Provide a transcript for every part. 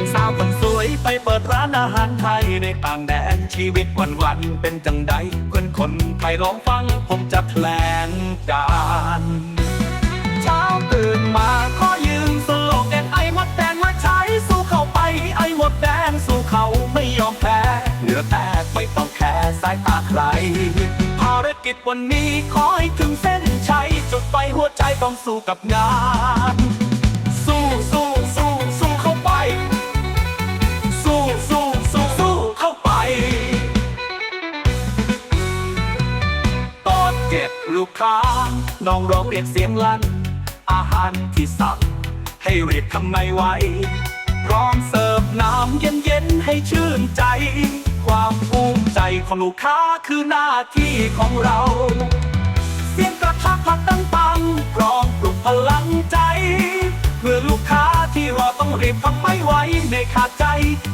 คนสาวคนสวยไปเปิดร้านอาหารไทยในต่างแดนชีวิตวันวันเป็นจังใดเพื่อนคนไทยร้องฟังผมจะแถลงการเช้าตื่นมาขอยืมสโลแกนไอ้มดแดงมาใช้สู้เข้าไปไอ้มดแดงสู้เขาไม่ยอมแพ้เหนือแตกไม่ต้องแคร์สายตาใครภารกิจวันนี้ขอให้ถึงเส้นชัยจุดไฟหัวใจต้องสู้กับงาน น้องร้องเรียกเสียงลั่น อาหารที่สั่งให้เรียกทำไมไวพร้อมเสิร์ฟน้ำเย็นๆให้ชื่นใจ ความภูมิใจของลูกค้าคือหน้าที่ของเรา เสียงกระทะพักตั้งปังพร้อมปลุกพลังใจเมื่อลูกค้าที่รอต้องรีบทำไม่ไหวในขาดใจ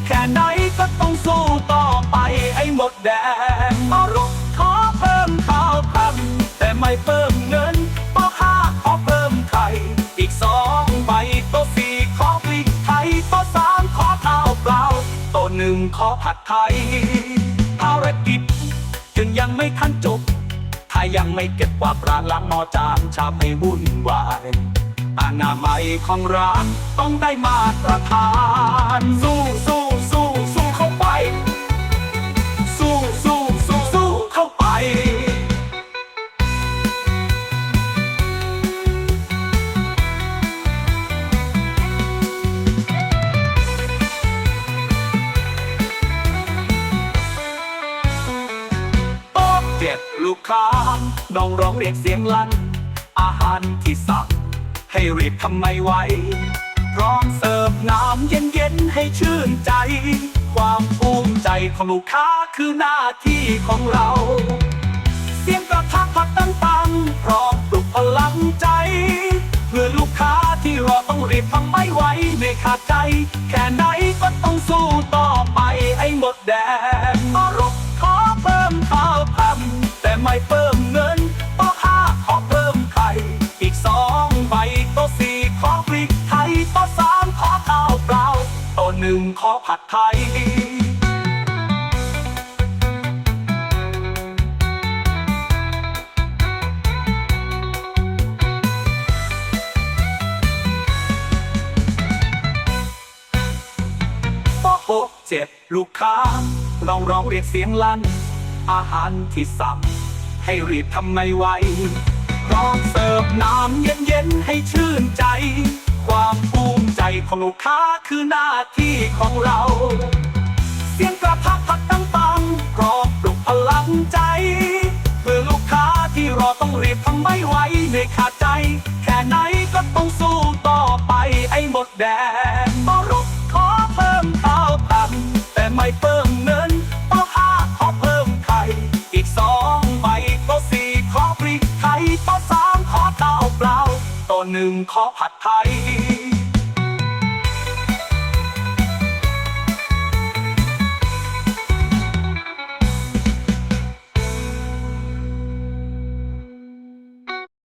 แค่ไหนก็ต้องสู้ต่อไปไอ้หมดแดง หนึ่งขอผัดไทยภารกิจจึงยังไม่ทันจบ ถ้ายังไม่เก็บกวาดร้านล้างหม้อจานชามให้วุ่นวายอนามัยของร้านต้องได้มาตรฐานสู้สู้ ลูกค้า น้องร้องเรียกเสียงลั่น อาหารที่สั่งให้รีบทำไม่ไวพร้อมเสิร์ฟน้ำเย็นๆให้ชื่นใจ ความภูมิใจของลูกค้าคือหน้าที่ของเรา เสียงกระทะพักตั้งปังพร้อม อผัดไทยโป๊ะโป๊ะเจ็บลูกค้า ลองร้องเรียกเสียงลั่น อาหารที่สั่งให้รีบทำไม่ไวพร้อมเสิร์ฟน้ำเย็นๆให้ชื่นใจ ความภูมิใจของลูกค้าคือหน้าที่ของเรา เสียงกระพักพัดตั้งปังพร้อมปลุกพลังใจ เพื่อลูกค้าที่รอต้องรีบทำไม่ไหวในขัด ต่อหนึ่งขอผัดไทย